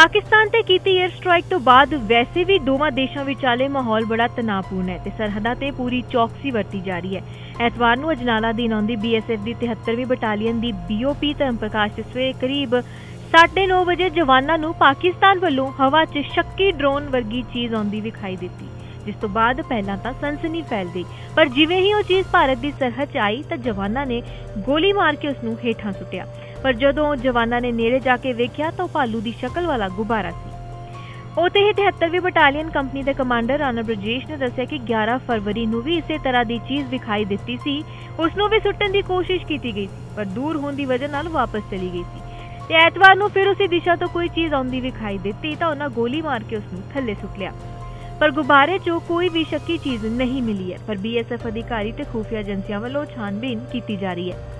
ਪਾਕਿਸਤਾਨ ਤੇ ਕੀਤੀ air strike ਤੋਂ ਬਾਅਦ ਵੈਸੇ ਵੀ ਦੋਵਾਂ ਦੇਸ਼ਾਂ ਵਿਚਾਲੇ ਮਾਹੌਲ ਬੜਾ ਤਣਾਅਪੂਰਨ ਹੈ ਤੇ ਸਰਹੱਦਾਂ ਤੇ ਪੂਰੀ ਚੌਕਸੀ ਵਰਤੀ ਜਾ ਰਹੀ ਹੈ। ਐਤਵਾਰ ਨੂੰ ਅਜਨਾਲਾ ਦੀ ਨੌਂਦੀ ਬੀਐਸਐਫ ਦੀ 73ਵੀਂ ਬਟਾਲੀਅਨ ਦੀ ਬੀਓਪੀ ਧਰਮਪ੍ਰਕਾਸ਼ ਦੇ ਸਵੇਰੇ ਕਰੀਬ 9:30 ਵਜੇ ਜਵਾਨਾਂ ਨੂੰ ਪਾਕਿਸਤਾਨ ਵੱਲੋਂ ਹਵਾ 'ਚ ਸ਼ੱਕੀ ਡਰੋਨ ਵਰਗੀ ਚੀਜ਼ ਆਉਂਦੀ ਵਿਖਾਈ ਦਿੱਤੀ, ਜਿਸ ਤੋਂ ਬਾਅਦ ਪਹਿਲਾਂ ਤਾਂ ਸਨਸਨੀ ਫੈਲ ਗਈ। ਪਰ ਜਿਵੇਂ ਹੀ ਉਹ ਚੀਜ਼ ਭਾਰਤ ਦੀ ਸਰਹੱਦ 'ਚ ਆਈ ਤਾਂ ਜਵਾਨਾਂ ਨੇ ਗੋਲੀ ਮਾਰ ਕੇ ਉਸ ਨੂੰ ਹੇਠਾਂ ਸੁੱਟਿਆ। ਪਰ ਜਦੋਂ ਜਵਾਨਾਂ ਨੇ ਨੇੜੇ ਜਾ ਕੇ ਵੇਖਿਆ ਤਾਂ ਉਹ ਭਾਲੂ ਦੀ ਸ਼ਕਲ ਵਾਲਾ ਗੁਬਾਰਾ ਸੀ। ਉਤੇ ਹੀ 73ਵੀਂ ਬਟਾਲੀਅਨ ਕੰਪਨੀ ਦੇ ਕਮਾਂਡਰ ਰਾਣਾ ਬ੍ਰਜੇਸ਼ ਨੇ ਦੱਸਿਆ ਕਿ 11 ਫਰਵਰੀ ਨੂੰ ਵੀ ਇਸੇ ਤਰ੍ਹਾਂ ਦੀ ਚੀਜ਼ ਵਿਖਾਈ ਦਿੱਤੀ ਸੀ। ਉਸ ਨੂੰ ਵੀ ਸੁੱਟਣ ਦੀ ਕੋਸ਼ਿਸ਼ ਕੀਤੀ ਗਈ ਸੀ, ਪਰ ਦੂਰ ਹੋਣ ਦੀ ਵਜ੍ਹਾ ਨਾਲ ਵਾਪਸ ਚਲੀ ਗਈ ਸੀ। ਤੇ ਐਤਵਾਰ ਨੂੰ ਫਿਰ ਉਸੇ ਦਿਸ਼ਾ ਤੋਂ ਕੋਈ ਚੀਜ਼ ਆਉਂਦੀ ਵਿਖਾਈ ਦਿੱਤੀ ਤਾਂ ਉਹਨਾਂ ਗੋਲੀ ਮਾਰ ਕੇ ਉਸ ਨੂੰ ਥੱਲੇ ਸੁੱਟ ਲਿਆ। ਪਰ ਗੁਬਾਰੇ 'ਚੋਂ ਕੋਈ ਵੀ ਸ਼ੱਕੀ ਚੀਜ਼ ਨਹੀਂ ਮਿਲੀ ਹੈ, ਪਰ ਬੀਐਸਐਫ ਅਧਿਕਾਰੀ ਤੇ ਖੂਫੀਆ ਏਜੰਸੀਆਂ ਵੱਲੋਂ ਛਾਨਬੀਨ ਕੀਤੀ ਜਾ ਰਹੀ ਹੈ।